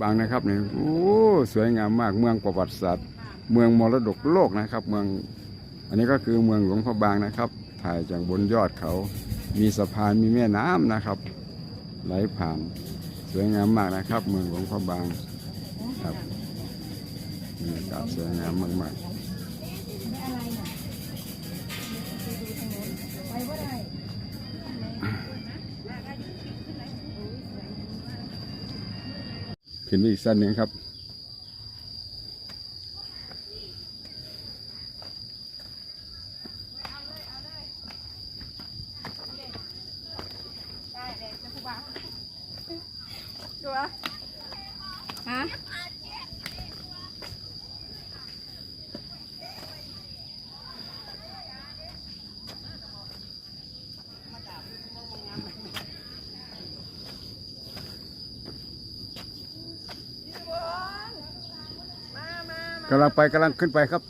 บางนะครับเนี่ยโอ้สวยงามมากเมืองประวัติศาสตร์ เมืองมรดกโลกนะครับ เมืองอันนี้ก็คือเมืองหลวงพระบางนะครับ ถ่ายจากบนยอดเขา มีสะพานมีแม่น้ำนะครับ ไหลผ่าน สวยงามมากนะครับ เมืองหลวงพระบางครับบรรยากาศสวยงามมากๆ ขึ้นไปอีกสั้นหนึ่งครับดูอะฮะ กำลังไปกำลังขึ้นไปครับ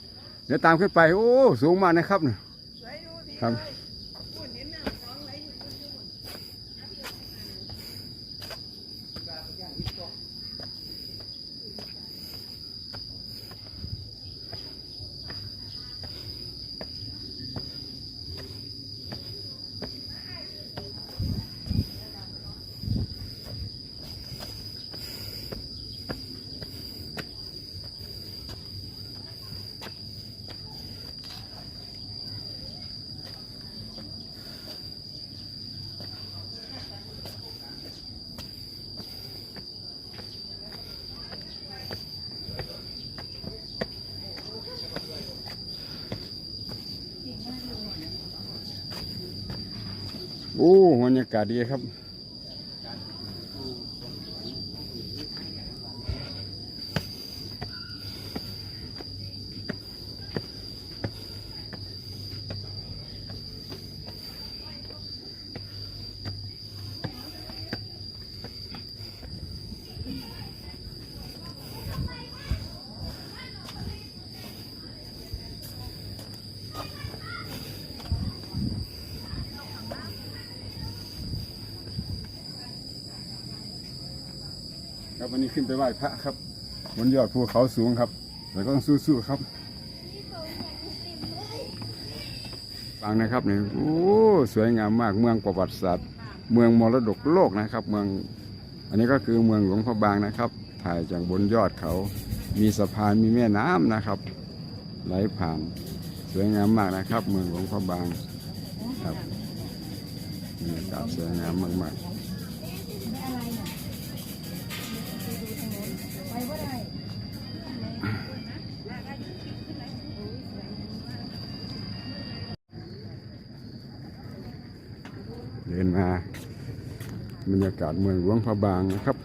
เดี๋ยวตามขึ้นไป โอ้ สูงมากนะครับเนี่ยครับ โอ้บรรยากาศดีครับ ครับวันนี้ขึ้นไปไหว้พระครับบนยอดภูเขาสูงครับแต่ก็ต้องสู้ๆครับฟังนะครับเนี่ยโอ้สวยงามมากเมืองประวัติศาสตร์ เมืองมรดกโลกนะครับ เมืองอันนี้ก็คือเมืองหลวงพระบางนะครับ ถ่ายจากบนยอดเขา มีสะพานมีแม่น้ำนะครับ ไหลผ่าน สวยงามมากนะครับ เมืองหลวงพระบางครับบรรยากาศสวยงามมากๆ เดินมาบรรยากาศเมืองหลวงพระบางนะครับ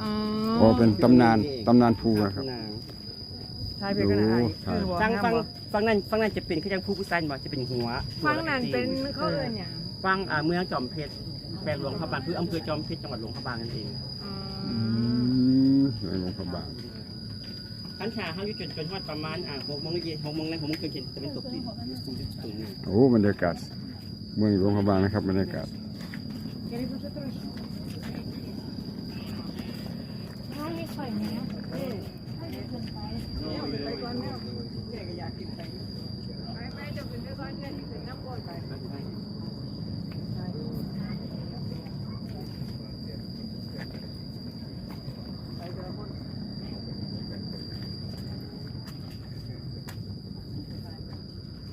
อ๋อพอเป็นตำนานตำนานภูนะครับใช่เป็นกันนะดูใช่ฟังฟังฟังนั่นฟังนั่นจะเป็นคือยังผู้ผู้ชายบอกจะเป็นหัวฟังนั่นเป็นเขาเอิ้นหยัง ฟังอ่าเมืองจอมเพชร แปลงหลวงพระบางคืออำเภอจอมเพชรจังหวัดหลวงพระบางนั่นเองอ๋ออืมเมืองหลวงพระบางขันขาเขาอยู่จนจนทอดประมาณอ่าหกโมงเย็นหกโมงแล้วหกโมงเย็นจะเป็นตกดินตรงนี้โอ้บรรยากาศเมืองหลวงพระบางนะครับบรรยากาศไปไปเดี๋ยวขึ้นไปก่อนเนี่ยขึ้นน้ำก้นไป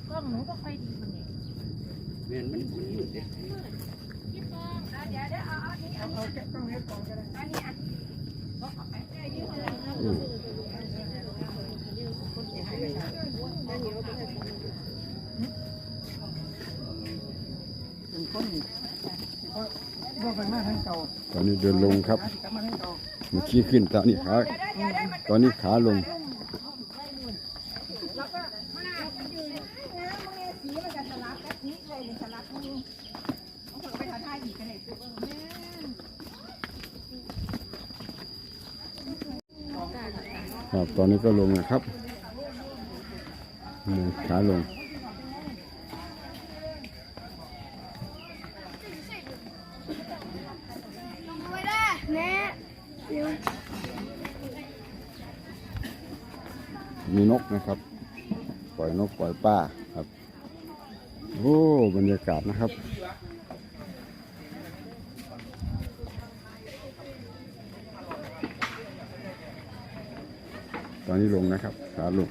กล้องหนูก็ค่อยดีกว่านี้ เวียนมันมันหยุดเลย เดี๋ยวเดี๋ยวเอาเอานี่เอาเอาเก็บตรงนี้ก่อนก็ได้อันนี้อันนี้เอาเอาไปได้ยืมเลยนะ อืม เป็นคนก็เป็นมาทั้งเก่า ตอนนี้เดินลงครับกลับมาทั้งเก่าเมื่อกี้ขึ้นตอนนี้ขาตอนนี้ขาลง แล้วก็มะนาวมันอยู่ในน้ำมันเนี่ยสีมันจะสลับแบบนี้เลยเป็นสลับนี่เอาคนไปทำท่าอีกกันเลยตัวแม่ ครับตอนนี้ก็ลงนะครับขาลงมีนกนะครับ ปล่อยนกปล่อยป้าครับ โอ้ บรรยากาศนะครับ ตอนนี้ลงนะครับขาลง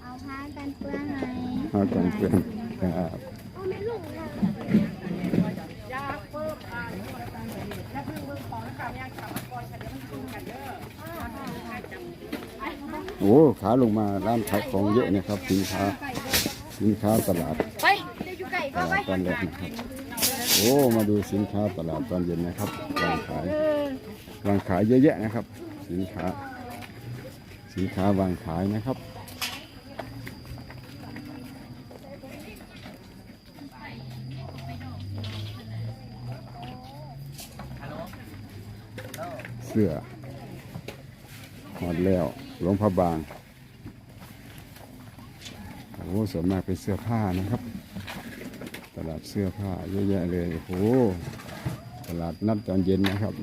เอาผ้ากันเปื้อนไหมมาจังเพื่อนครับเอาไม่ลงนะโอ้ขาลงมาร้านขายของเยอะนะครับสินค้าสินค้าตลาดไปเดี๋ยวอยู่ไก่ ตลาดตอนแรกนะครับ โอ้มาดูสินค้าตลาดตอนเย็นนะครับวางขายวางขายเยอะแยะนะครับ สินค้า สินค้าวางขายนะครับเสื้อหอดแล้วหลวงพระบาง โอ้ส่วนมากเป็นเสื้อผ้านะครับ ตลาดเสื้อผ้าเยอะแยะเลยโอ้โหตลาดนัดตอนเย็นนะครับ